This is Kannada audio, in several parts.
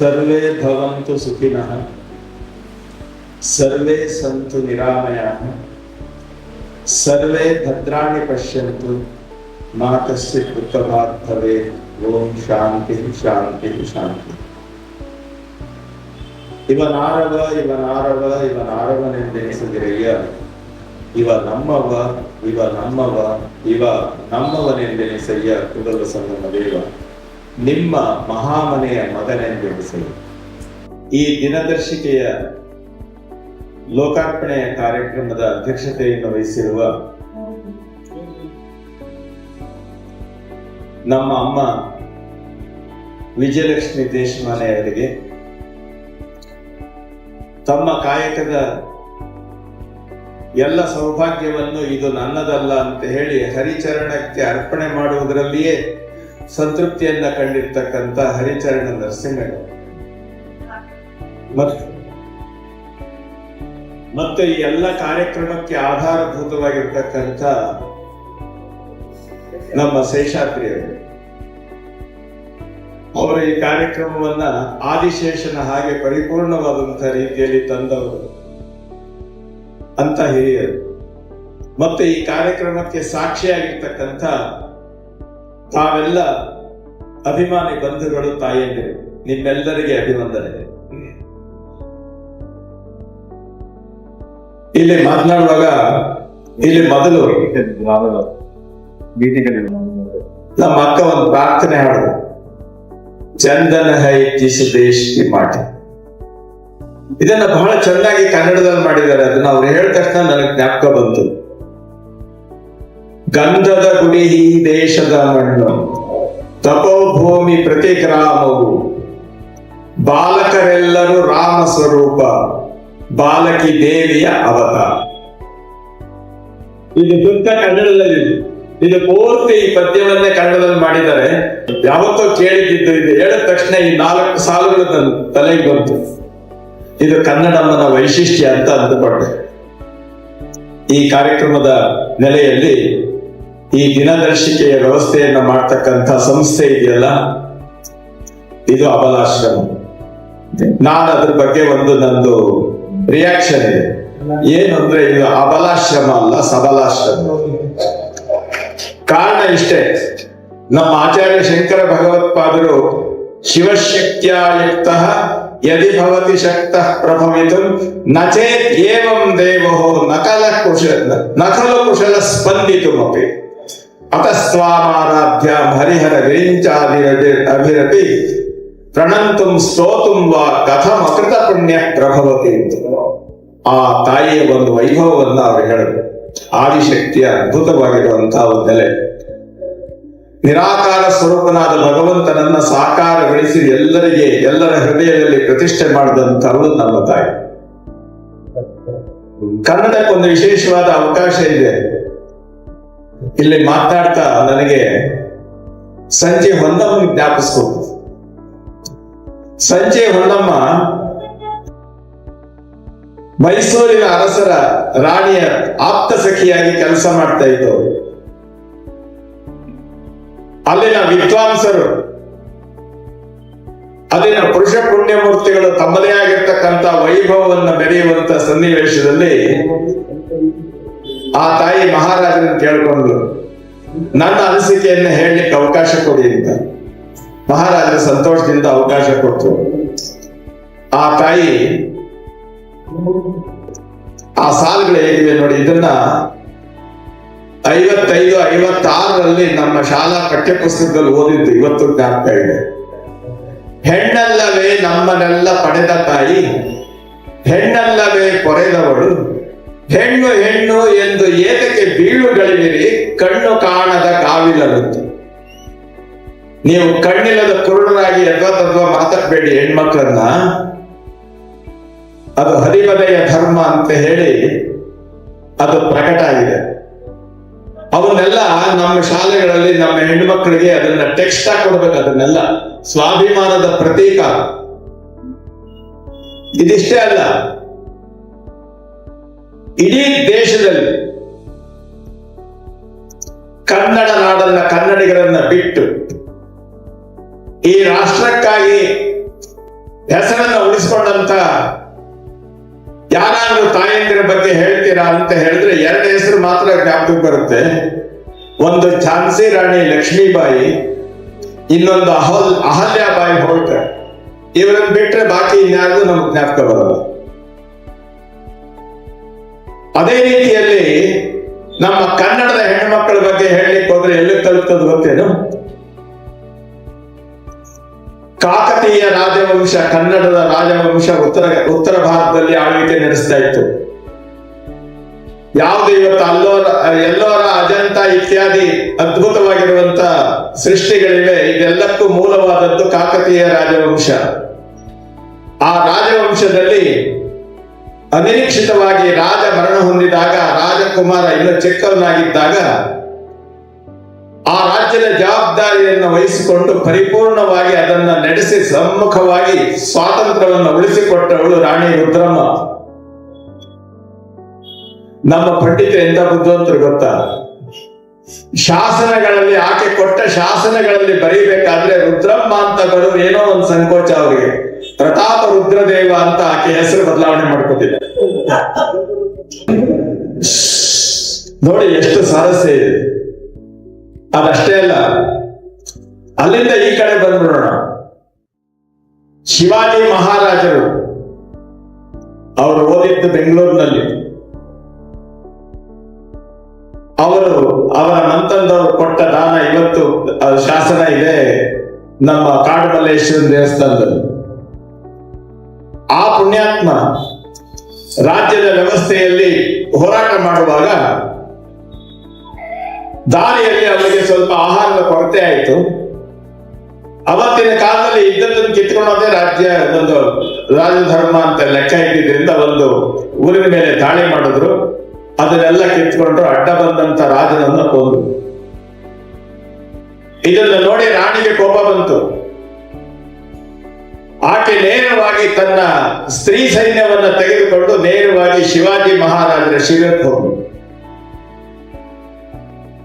ಸರ್ವೇ ಭವಂತು ಸುಖಿನಃ ಸರ್ವೇ ಸಂತು ನಿರಾಮಯಾಃ ಸರ್ವೇ ಭದ್ರಾಣಿ ಪಶ್ಯಂತು ಮಾ ಕಶ್ಚಿತ್ ದುಃಖಭಾಗ್ ಭವೇತ್ ಓಂ ಶಾಂತಿ ಶಾಂತಿ ಶಾಂತಿ ಇವನಾರವ ಇವನಾರವ ಇವನಾರವನೆಂದೆನಿಸದಿರಯ್ಯ ಇವ ನಮ್ಮವ ಇವ ನಮ್ಮವ ಇವ ನಮ್ಮವನೆಂದೆನಿಸಯ್ಯ ಕುಡಲ ಸಂಗಮ ದೇವ ನಿಮ್ಮ ಮಹಾಮನೆಯ ಮಗನೆಂದೆನಿಸಯ್ಯ ಈ ದಿನದರ್ಶಿಕೆಯ ಲೋಕಾರ್ಪಣೆಯ ಕಾರ್ಯಕ್ರಮದ ಅಧ್ಯಕ್ಷತೆಯನ್ನು ವಹಿಸಿರುವ ನಮ್ಮ ಅಮ್ಮ ವಿಜಯಲಕ್ಷ್ಮಿ ದೇಶಮಾನೆಯವರಿಗೆ ತಮ್ಮ ಕಾಯಕದ ಎಲ್ಲ ಸೌಭಾಗ್ಯವನ್ನು ಇದು ನನ್ನದಲ್ಲ ಅಂತ ಹೇಳಿ ಹರಿಚರಣಕ್ಕೆ ಅರ್ಪಣೆ ಮಾಡುವುದರಲ್ಲಿಯೇ ಸಂತೃಪ್ತಿಯನ್ನ ಕಂಡಿರ್ತಕ್ಕಂಥ ಹರಿಚರಣ ನರಸಿಂಹಯ್ಯ ಮತ್ತು ಮತ್ತೆ ಈ ಎಲ್ಲ ಕಾರ್ಯಕ್ರಮಕ್ಕೆ ಆಧಾರಭೂತವಾಗಿರ್ತಕ್ಕಂಥ ನಮ್ಮ ಶೇಷಾದ್ರಿಯವರು ಅವರ ಈ ಕಾರ್ಯಕ್ರಮವನ್ನ ಆದಿಶೇಷನ ಹಾಗೆ ಪರಿಪೂರ್ಣವಾದಂತಹ ರೀತಿಯಲ್ಲಿ ತಂದವರು ಅಂತ ಹಿರಿಯರು. ಮತ್ತೆ ಈ ಕಾರ್ಯಕ್ರಮಕ್ಕೆ ಸಾಕ್ಷಿಯಾಗಿರ್ತಕ್ಕಂಥ ತಾವೆಲ್ಲ ಅಭಿಮಾನಿ ಬಂಧುಗಳು ತಾಯಿಯಂದಿರು ನಿಮ್ಮೆಲ್ಲರಿಗೆ ಅಭಿನಂದನೆ. ಇಲ್ಲಿ ಮಾತನಾಡುವಾಗ, ಇಲ್ಲಿ ಮೊದಲು ನಮ್ಮ ಅಕ್ಕ ಒಂದು ಪ್ರಾರ್ಥನೆ ಹಾಡು ಚಂದನ ಹೈ ಜಿಸ್ ದೇಶ್ ಮಾಟಿ. ಇದನ್ನ ಬಹಳ ಚೆನ್ನಾಗಿ ಕನ್ನಡದಲ್ಲಿ ಮಾಡಿದ್ದಾರೆ. ಅದನ್ನ ಅವ್ರು ಹೇಳಿದ ತಕ್ಷಣ ನನಗೆ ಜ್ಞಾಪಕ ಬಂತು. ಗಂಧದ ಗುಡಿ ಈ ದೇಶದ ಮಣ್ಣು. ತಪೋಭೂಮಿ ಪ್ರತಿ ಗ್ರಾಮವು. ಬಾಲಕರೆಲ್ಲರೂ ರಾಮ ಸ್ವರೂಪ, ಬಾಲಕಿ ದೇವಿಯ ಅವತಾರ. ಇದು ದುಃಖ ಕನ್ನಡದಲ್ಲಿ ಇದು. ಪೂರ್ತಿ ಈ ಪದ್ಯವನ್ನೇ ಕನ್ನಡದಲ್ಲಿ ಮಾಡಿದ್ದಾರೆ. ಯಾವತ್ತೋ ಕೇಳಿದ್ದು ಇದು ಹೇಳಿದ ತಕ್ಷಣ ಈ ನಾಲ್ಕು ಸಾಲುಗಳು ತನ್ನ ತಲೆಗೆ ಬಂತು. ಇದು ಕನ್ನಡಮ್ಮನ ವೈಶಿಷ್ಟ್ಯ ಅಂತ ಅಂದುಕೊಂಡೆ. ಈ ಕಾರ್ಯಕ್ರಮದ ನೆಲೆಯಲ್ಲಿ ಈ ದಿನದರ್ಶಿಕೆಯ ವ್ಯವಸ್ಥೆಯನ್ನ ಮಾಡ್ತಕ್ಕಂಥ ಸಂಸ್ಥೆ ಇದೆಯಲ್ಲ? ಇದು ಅಬಲಾಶ್ರಮ. ನಾನು ಅದ್ರ ಬಗ್ಗೆ ಒಂದು ನಂದು ರಿಯಾಕ್ಷನ್ ಇದೆ. ಏನು ಅಂದ್ರೆ ಇದು ಅಬಲಾಶ್ರಮ ಅಲ್ಲ, ಸಬಲಾಶ್ರಮ. ಕಾರಣ ಇಷ್ಟೇ. ನಮ್ಮ ಆಚಾರ್ಯ ಶಂಕರ ಭಗವತ್ಪಾದರು ಶಿವಶಕ್ತಿಯುಕ್ತ ಯದಿ ಭವತಿ ಶಕ್ತ ಪ್ರಭವಿತು ನಚೇತ್ ಏವಂ ದೇವೋ ನಕಲ ಕುಶಲ ನಕಲ ಕುಶಲ ಸ್ಪಂದಿತುಮಪಿ ಅತಸ್ತ್ವಾಮಾರಾಧ್ಯಾಂ ಹರಿಹರ హరిహర ಅಭಿರತಿ ಪ್ರಣಂತುಂ ಸ್ತೋತುಂ ವಾ ಕಥಂ ಅಕೃತ ಪುಣ್ಯ ಪ್ರಭವತಿ ಆ ತಾಯಿಯ ಒಂದು ವೈಭವವನ್ನ ಅವರು ಹೇಳಿದ್ರು ಆದಿಶಕ್ತಿಯ ಅದ್ಭುತವಾಗಿರುವಂತಹ ಒಂದು ನೆಲೆ. ನಿರಾಕಾರ ಸ್ವರೂಪನಾದ ಭಗವಂತನನ್ನ ಸಾಕಾರಗೊಳಿಸಿ ಎಲ್ಲರಿಗೆ, ಎಲ್ಲರ ಹೃದಯದಲ್ಲಿ ಪ್ರತಿಷ್ಠೆ ಮಾಡಿದಂಥವಳು ನಮ್ಮ ತಾಯಿ. ಕನ್ನಡಕ್ಕೊಂದು ವಿಶೇಷವಾದ ಅವಕಾಶ ಇದೆ. ಇಲ್ಲಿ ಮಾತಾಡ್ತಾ ನನಗೆ ಸಂಜೆ ಹೊನ್ನಮ್ಮ ಜ್ಞಾಪಿಸ್ಕೊಂಡು ಸಂಜೆ ಹೊನ್ನಮ್ಮ ಮೈಸೂರಿನ ಅರಸರ ರಾಣಿಯ ಆಪ್ತ ಸಖಿಯಾಗಿ ಕೆಲಸ ಮಾಡ್ತಾ ಇತ್ತು ಅಲ್ಲಿನ ವಿದ್ವಾಂಸರು, ಅಲ್ಲಿನ ಪುರುಷ ಪುಣ್ಯಮೂರ್ತಿಗಳು ತಮ್ಮದೇ ಆಗಿರ್ತಕ್ಕಂಥ ವೈಭವವನ್ನು ಬೆರೆಯುವಂತ ಸನ್ನಿವೇಶದಲ್ಲಿ ಆ ತಾಯಿ ಮಹಾರಾಜನ ಕೇಳಿಕೊಂಡು ನನ್ನ ಅನಿಸಿಕೆಯನ್ನು ಹೇಳಲಿಕ್ಕೆ ಅವಕಾಶ ಕೊಡಿ ಅಂತ. ಮಹಾರಾಜರು ಸಂತೋಷದಿಂದ ಅವಕಾಶ ಕೊಟ್ಟರು ಆ ತಾಯಿ ಆ ಸಾಲುಗಳು ಹೇಗಿದೆ ನೋಡಿ, ಇದನ್ನ ಐವತ್ತೈದು, ಐವತ್ತಾರರಲ್ಲಿ ನಮ್ಮ ಶಾಲಾ ಪಠ್ಯಪುಸ್ತಕದಲ್ಲಿ ಓದಿದ್ದು ಇವತ್ತು ಜ್ಞಾಪಕ ಇದೆ. ಹೆಣ್ಣಲ್ಲವೇ ನಮ್ಮನ್ನೆಲ್ಲ ಪಡೆದ ತಾಯಿ, ಹೆಣ್ಣಲ್ಲವೇ ಪೊರೆದವಳು ಹೆಣ್ಣು ಹೆಣ್ಣು ಎಂದು ಏತಕ್ಕೆ ಬೀಳುಗಳಿರಿ ಕಣ್ಣು ಕಾಣದ ಕಾವಿಲರುತ್ತೆ ನೀವು ಕಣ್ಣಿಲ್ಲದ ಕುರುಡರಾಗಿ ಯದ್ವಾ ಮಾತಾಡಬೇಡಿ, ಹೆಣ್ಮಕ್ಳನ್ನ. ಅದು ಹರಿಬದೆಯ ಧರ್ಮ ಅಂತ ಹೇಳಿ ಅದು ಪ್ರಕಟ ಆಗಿದೆ. ಅವನ್ನೆಲ್ಲ ನಮ್ಮ ಶಾಲೆಗಳಲ್ಲಿ ನಮ್ಮ ಹೆಣ್ಮಕ್ಳಿಗೆ ಅದನ್ನ ಟೆಕ್ಸ್ಟ್ ಹಾಕೊಡ್ಬೇಕು ಕೊಡ್ಬೇಕು, ಅದನ್ನೆಲ್ಲ. ಸ್ವಾಭಿಮಾನದ ಪ್ರತೀಕ. ಇದಿಷ್ಟೇ ಅಲ್ಲ. ಇಡೀ ದೇಶದಲ್ಲಿ ಕನ್ನಡ ನಾಡನ್ನ ಕನ್ನಡಿಗರನ್ನ ಬಿಟ್ಟು ಈ ರಾಷ್ಟ್ರಕ್ಕಾಗಿ ಹೆಸರನ್ನ ಉಳಿಸಿಕೊಂಡಂತ ಯಾರಾದ್ರೂ ತಾಯಂದಿರ ಬಗ್ಗೆ ಹೇಳ್ತೀರಾ ಅಂತ ಹೇಳಿದ್ರೆ ಎರಡು ಹೆಸರು ಮಾತ್ರ ಜ್ಞಾಪಕಕ್ಕೆ ಬರುತ್ತೆ. ಒಂದು ಝಾನ್ಸಿ ರಾಣಿ ಲಕ್ಷ್ಮೀಬಾಯಿ, ಇನ್ನೊಂದು ಅಹಲ್ ಅಹಲ್ಯಾಬಾಯಿ ಹೋಳ್ಕರ್. ಇವರನ್ನ ಬಿಟ್ಟರೆ ಬಾಕಿ ಇನ್ಯಾರಿಗೂ ನಮ್ಗೆ ಜ್ಞಾಪಕ ಬರಲ್ಲ. ಅದೇ ರೀತಿಯಲ್ಲಿ ನಮ್ಮ ಕನ್ನಡದ ಹೆಣ್ಣುಮಕ್ಕಳ ಬಗ್ಗೆ ಹೇಳಲಿಕ್ಕೆ ಹೋದ್ರೆ ಎಲ್ಲಿ ತಲುಪ್ತದ ಗೊತ್ತೇನು? ಕಾಕತೀಯ ರಾಜವಂಶ, ಕನ್ನಡದ ರಾಜವಂಶ ಉತ್ತರ ಉತ್ತರ ಭಾರತದಲ್ಲಿ ಆಳ್ವಿಕೆ ನಡೆಸ್ತಾ ಇತ್ತು. ಯಾವುದು ಇವತ್ತು ಅಲ್ಲೋರ ಎಲ್ಲೋರ ಅಜಂತ ಇತ್ಯಾದಿ ಅದ್ಭುತವಾಗಿರುವಂತ ಸೃಷ್ಟಿಗಳಿವೆ, ಇದೆಲ್ಲಕ್ಕೂ ಮೂಲವಾದದ್ದು ಕಾಕತೀಯ ರಾಜವಂಶ. ಆ ರಾಜವಂಶದಲ್ಲಿ ಅನಿರೀಕ್ಷಿತವಾಗಿ ರಾಜ ಮರಣ ಹೊಂದಿದಾಗ ರಾಜಕುಮಾರ ಇನ್ನು ಚಿಕ್ಕವನಾಗಿದ್ದಾಗ ಆ ರಾಜ್ಯದ ಜವಾಬ್ದಾರಿಯನ್ನು ವಹಿಸಿಕೊಂಡು ಪರಿಪೂರ್ಣವಾಗಿ ಅದನ್ನ ನಡೆಸಿ ಸಮ್ಮುಖವಾಗಿ ಸ್ವಾತಂತ್ರ್ಯವನ್ನು ಉಳಿಸಿಕೊಟ್ಟವಳು ರಾಣಿ ರುದ್ರಮ್ಮ. ನಮ್ಮ ಪಂಡಿತ ಎಂತ ಬುದ್ಧಿವಂತರು ಗೊತ್ತಾ? ಶಾಸನಗಳಲ್ಲಿ ಆಕೆ ಕೊಟ್ಟ ಶಾಸನಗಳಲ್ಲಿ ಬರೀಬೇಕಾದ್ರೆ ರುದ್ರಮ್ಮ ಅಂತ ಬರೋದು ಏನೋ ಒಂದು ಸಂಕೋಚ ಅವರಿಗೆ. ಪ್ರತಾಪ ರುದ್ರದೇವ ಅಂತ ಆಕೆ ಹೆಸರು ಬದಲಾವಣೆ ಮಾಡ್ಕೋತಿದ್ದ. ನೋಡಿ ಎಷ್ಟು ಸಾರಸ್ಯ ಇದೆ. ಅದಷ್ಟೇ ಅಲ್ಲ, ಅಲ್ಲಿಂದ ಈ ಕಡೆ ಬಂದ್ಬಿಡೋಣ ಶಿವಾಜಿ ಮಹಾರಾಜರು ಅವರು ಓದಿದ್ದು ಬೆಂಗಳೂರಿನಲ್ಲಿ. ಅವರು ಅವರ ಮಂತಂದವರು ಕೊಟ್ಟ ದಾನ ಇವತ್ತು ಶಾಸನ ಇದೆ ನಮ್ಮ ಕಾಡುಮಲ್ಲೇಶ್ವರ ದೇವಸ್ಥಾನದಲ್ಲಿ. ಆ ಪುಣ್ಯಾತ್ಮ ರಾಜ್ಯದ ವ್ಯವಸ್ಥೆಯಲ್ಲಿ ಹೋರಾಟ ಮಾಡುವಾಗ ದಾರಿಯಲ್ಲಿ ಅವರಿಗೆ ಸ್ವಲ್ಪ ಆಹಾರದ ಕೊರತೆ ಆಯಿತು. ಅವತ್ತಿನ ಕಾಲದಲ್ಲಿ ಇದ್ದದ್ದನ್ನು ಕಿತ್ಕೊಳ್ಳೋದೇ ರಾಜ್ಯ ಒಂದು ರಾಜಧರ್ಮ ಅಂತ ಲೆಕ್ಕ ಇದ್ದಿದ್ರಿಂದ ಒಂದು ಊರಿನ ಮೇಲೆ ದಾಳಿ ಮಾಡಿದ್ರು. ಅದನ್ನೆಲ್ಲ ಕಿತ್ಕೊಂಡ್ರು ಅಡ್ಡ ಬಂದಂತ ರಾಜನನ್ನ ಕೊಂದ್ರು. ಇದನ್ನು ನೋಡಿ ರಾಣಿಗೆ ಕೋಪ ಬಂತು. ಆಕೆ ನೇರವಾಗಿ ತನ್ನ ಸ್ತ್ರೀ ಸೈನ್ಯವನ್ನ ತೆಗೆದುಕೊಂಡು ನೇರವಾಗಿ ಶಿವಾಜಿ ಮಹಾರಾಜರ ಶಿಬಿರಕ್ಕೆ ಹೋದ್ರು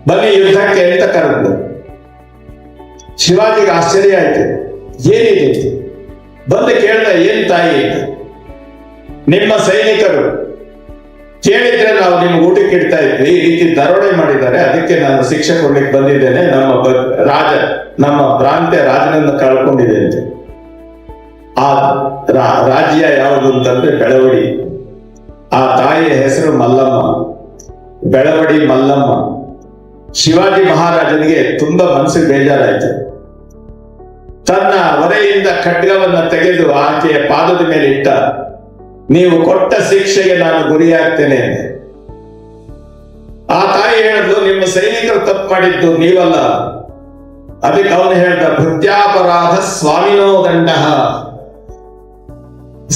ಬನ್ನಿ ಯುದ್ಧಕ್ಕೆ ಅಂತ ಕರೆದ್ರು ಶಿವಾಜಿಗೆ ಆಶ್ಚರ್ಯ ಆಯ್ತು. ಏನಿದೆ ಬಂದು ಕೇಳ್ದ, ಏನ್ ತಾಯಿ ನಿಮ್ಮ ಸೈನಿಕರು ಕೇಳಿದ್ರೆ ನಾವು ನಿಮ್ಗೆ ಊಟಕ್ಕೆ ಇಡ್ತಾ ಇದ್ವಿ. ಈ ರೀತಿ ದರೋಡೆ ಮಾಡಿದ್ದಾರೆ. ಅದಕ್ಕೆ ನಾನು ಶಿಕ್ಷೆ ಕೊಡ್ಲಿಕ್ಕೆ ಬಂದಿದ್ದೇನೆ. ನಮ್ಮ ರಾಜ, ನಮ್ಮ ಪ್ರಾಂತ್ಯ ರಾಜನನ್ನು ಕಳ್ಕೊಂಡಿದ್ದೇನೆ ಆ ರಾಜ್ಯ ಯಾವುದು ಅಂತಂದ್ರೆ ಬೆಳವಡಿ. ಆ ತಾಯಿಯ ಹೆಸರು ಮಲ್ಲಮ್ಮ. ಬೆಳವಡಿ ಮಲ್ಲಮ್ಮ. ಶಿವಾಜಿ ಮಹಾರಾಜನಿಗೆ ತುಂಬಾ ಮನಸ್ಸಿಗೆ ಬೇಜಾರಾಯಿತು. ತನ್ನ ಒರೆಯಿಂದ ಖಡ್ಗವನ್ನ ತೆಗೆದು ಆಕೆಯ ಪಾದದ ಮೇಲೆ ಇಟ್ಟ, ನೀವು ಕೊಟ್ಟ ಶಿಕ್ಷೆಗೆ ನಾನು ಗುರಿಯಾಗ್ತೇನೆ. ಆ ತಾಯಿ ಹೇಳಿದ್ರು ನಿಮ್ಮ ಸೈನಿಕರು ತಪ್ಪು ಮಾಡಿದ್ದು ನೀವಲ್ಲ. ಅದಕ್ಕೆ ಅವನು ಹೇಳ್ದ ಭೃತ್ಯಾಪರಾಧ ಸ್ವಾಮಿನೋ ದಂಡ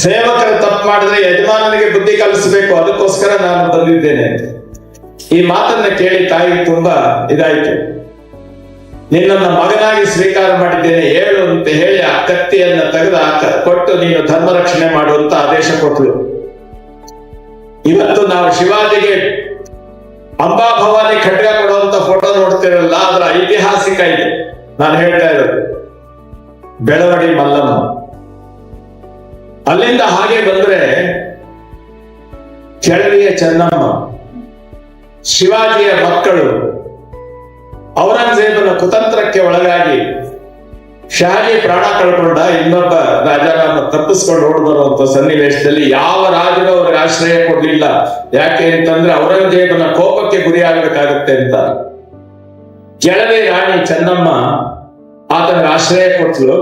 ಸೇವಕರು ತಪ್ಪು ಮಾಡಿದ್ರೆ ಯಜಮಾನನಿಗೆ ಬುದ್ಧಿ ಕಲಿಸಬೇಕು, ಅದಕ್ಕೋಸ್ಕರ ನಾನು ಬಂದಿದ್ದೇನೆ. ಈ ಮಾತನ್ನ ಕೇಳಿ ತಾಯಿ ತುಂಬಾ ಇದಾಯ್ತು. ನಿನ್ನನ್ನ ಮಗನಾಗಿ ಸ್ವೀಕಾರ ಮಾಡಿದ್ದೇನೆ, ಹೇಳು ಅಂತ ಹೇಳಿ ಆ ಕತ್ತಿಯನ್ನ ತೆಗೆದು ಕೊಟ್ಟು ನೀನು ಧರ್ಮ ರಕ್ಷಣೆ ಮಾಡುವಂತ ಆದೇಶ ಕೊಟ್ಟರು ಇವತ್ತು ನಾವು ಶಿವಾಜಿಗೆ ಅಂಬಾ ಭವಾನಿ ಖಡ್ಗ ಕೊಡುವಂತ ಫೋಟೋ ನೋಡ್ತಿರಲ್ಲ, ಅದರ ಐತಿಹಾಸಿಕ ಇದೆ. ನಾನು ಹೇಳ್ತಾ ಇರೋದು, ಬೆಳವಡಿ ಮಲ್ಲಮ್ಮ. ಅಲ್ಲಿಂದ ಹಾಗೆ ಬಂದ್ರೆ ಕೆಳವಿಯ ಚೆನ್ನಮ್ಮ, ಶಿವಾಜಿಯ ಮಕ್ಕಳು ಔರಂಗಜೇಬನ ಕುತಂತ್ರಕ್ಕೆ ಒಳಗಾಗಿ ಶಹಾಜಿ ಪ್ರಾಣ ಕಳ್ಕೊಂಡ ಇನ್ನೊಬ್ಬ ರಾಜನನ್ನ ತಪ್ಪಿಸ್ಕೊಂಡು ಓಡ್ ಬರುವಂತ ಸನ್ನಿವೇಶದಲ್ಲಿ ಯಾವ ರಾಜನು ಅವ್ರಿಗೆ ಆಶ್ರಯ ಕೊಡ್ಲಿಲ್ಲ? ಯಾಕೆ ಅಂತಂದ್ರೆ ಔರಂಗಜೇಬನ ಕೋಪಕ್ಕೆ ಗುರಿಯಾಗಬೇಕಾಗುತ್ತೆ ಅಂತ. ಕೆಳವೆ ರಾಣಿ ಚೆನ್ನಮ್ಮ ಆತನಿಗೆ ಆಶ್ರಯ ಕೊಟ್ಲು.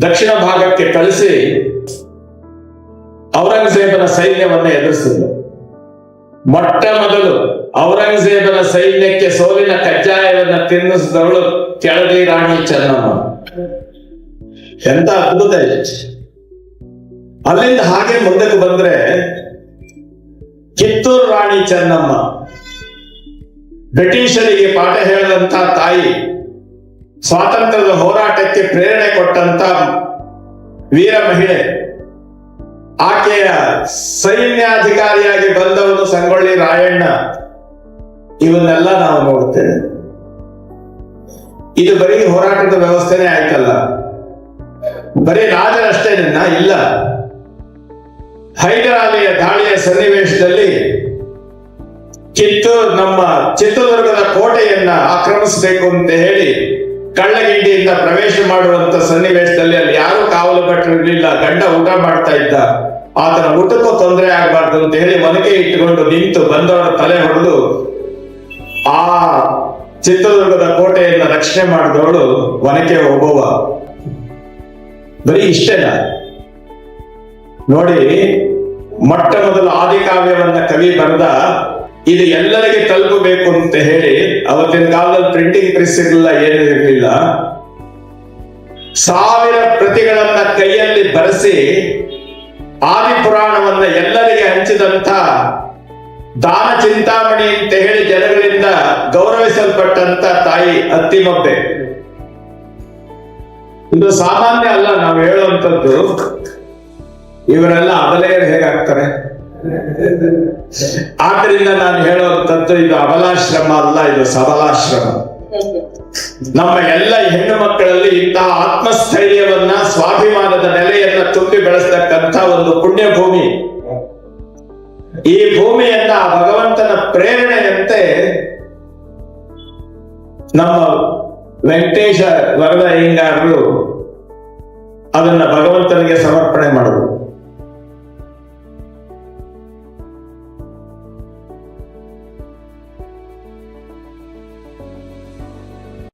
ದಕ್ಷಿಣ ಭಾಗಕ್ಕೆ ಕಳಿಸಿ ಔರಂಗಜೇಬನ ಸೈನ್ಯವನ್ನ ಎದುರಿಸಿದ್ರು. ಮೊಟ್ಟ ಮೊದಲು ಔರಂಗಜೇಬನ ಸೈನ್ಯಕ್ಕೆ ಸೋಲಿನ ಕಜ್ಜಾಯವನ್ನ ತಿನ್ನಿಸಿದವಳು ಕೆಳದಿ ರಾಣಿ ಚೆನ್ನಮ್ಮ. ಎಂತ ಅದ್ಭುತ ಅಲ್ಲಿಂದ ಹಾಗೆ ಮುಂದಕ್ಕೆ ಬಂದ್ರೆ ಕಿತ್ತೂರು ರಾಣಿ ಚೆನ್ನಮ್ಮ. ಬ್ರಿಟಿಷರಿಗೆ ಪಾಠ ಹೇಳದಂತ ತಾಯಿ ಸ್ವಾತಂತ್ರ್ಯದ ಹೋರಾಟಕ್ಕೆ ಪ್ರೇರಣೆ ಕೊಟ್ಟಂತ ವೀರ ಮಹಿಳೆ. ಆಕೆಯ ಸೈನ್ಯಾಧಿಕಾರಿಯಾಗಿ ಬಂದವನು ಸಂಗೊಳ್ಳಿ ರಾಯಣ್ಣ. ಇವನ್ನೆಲ್ಲ ನಾವು ನೋಡುತ್ತೇವೆ. ಇದು ಬರೀ ಹೋರಾಟದ ವ್ಯವಸ್ಥೆನೇ ಆಯ್ತಲ್ಲ. ಬರೀ ರಾಜರಷ್ಟೇನ ಇಲ್ಲ. ಹೈದರಾಲಿಯ ದಾಳಿಯ ಸನ್ನಿವೇಶದಲ್ಲಿ ಕಿತ್ತೂರು ನಮ್ಮ ಚಿತ್ರದುರ್ಗದ ಕೋಟೆಯನ್ನ ಆಕ್ರಮಿಸಬೇಕು ಅಂತ ಹೇಳಿ ಕಳ್ಳಗಿಂಡಿಯಿಂದ ಪ್ರವೇಶ ಮಾಡುವಂತ ಸನ್ನಿವೇಶದಲ್ಲಿ ಅಲ್ಲಿ ಯಾರು ಕಾವಲು ಕಟ್ಟಿರಲಿಲ್ಲ ಗಂಡ ಊಟ ಮಾಡ್ತಾ ಇದ್ದ. ಆತನ ಊಟಕ್ಕೂ ತೊಂದರೆ ಆಗಬಾರ್ದು ಅಂತ ಹೇಳಿ ಒನಕೆ ಇಟ್ಟುಕೊಂಡು ನಿಂತು ಬಂದವರ ತಲೆ ಹೊಡೆದು ಆ ಚಿತ್ರದುರ್ಗದ ಕೋಟೆಯನ್ನು ರಕ್ಷಣೆ ಮಾಡಿದವಳು ಒನಕೆ ಒಬ್ಬವ. ಬರೀ ಇಷ್ಟೇನ? ನೋಡಿ, ಮೊಟ್ಟ ಮೊದಲು ಆದಿಕಾವ್ಯವನ್ನ ಕವಿ ಬರೆದ ಇದು ಎಲ್ಲರಿಗೆ ತಲುಪಬೇಕು ಅಂತ ಹೇಳಿ ಅವತ್ತಿನ ಕಾಲದಲ್ಲಿ ಪ್ರಿಂಟಿಂಗ್ ಪ್ರೆಸ್ ಇರಲಿಲ್ಲ, ಏನೂ ಇರಲಿಲ್ಲ. ಸಾವಿರ ಪ್ರತಿಗಳನ್ನ ಕೈಯಲ್ಲಿ ಬರೆಸಿ ಆದಿ ಪುರಾಣವನ್ನ ಎಲ್ಲರಿಗೆ ಹಂಚಿದಂತ ದಾನ ಚಿಂತಾಮಣಿ ಅಂತ ಹೇಳಿ ಜನಗಳಿಂದ ಗೌರವಿಸಲ್ಪಟ್ಟಂತ ತಾಯಿ ಅತ್ತಿಮಬ್ಬೆ ಇದು ಸಾಮಾನ್ಯ ಅಲ್ಲ, ನಾವು ಹೇಳುವಂಥದ್ದು. ಇವರೆಲ್ಲ ಅಬಲೆಯರು ಹೇಗಾಗ್ತಾರೆ? ಆದ್ರಿಂದ ನಾನು ಹೇಳುವಂತದ್ದು ಇದು ಅಬಲಾಶ್ರಮ ಅಲ್ಲ, ಇದು ಸಬಲಾಶ್ರಮ. ನಮ್ಮ ಎಲ್ಲ ಹೆಣ್ಣು ಮಕ್ಕಳಲ್ಲಿ ಇಂತಹ ಆತ್ಮಸ್ಥೈರ್ಯವನ್ನ, ಸ್ವಾಭಿಮಾನದ ನೆಲೆಯನ್ನ ತುಂಬಿ ಬೆಳೆಸ್ತಕ್ಕಂಥ ಒಂದು ಪುಣ್ಯ ಭೂಮಿ ಈ ಭೂಮಿಯನ್ನ ಭಗವಂತನ ಪ್ರೇರಣೆಯಂತೆ ನಮ್ಮ ವೆಂಕಟೇಶ ವರದ ಅಯ್ಯಂಗಾರರು ಅದನ್ನ ಭಗವಂತನಿಗೆ ಸಮರ್ಪಣೆ ಮಾಡಿದ್ರು.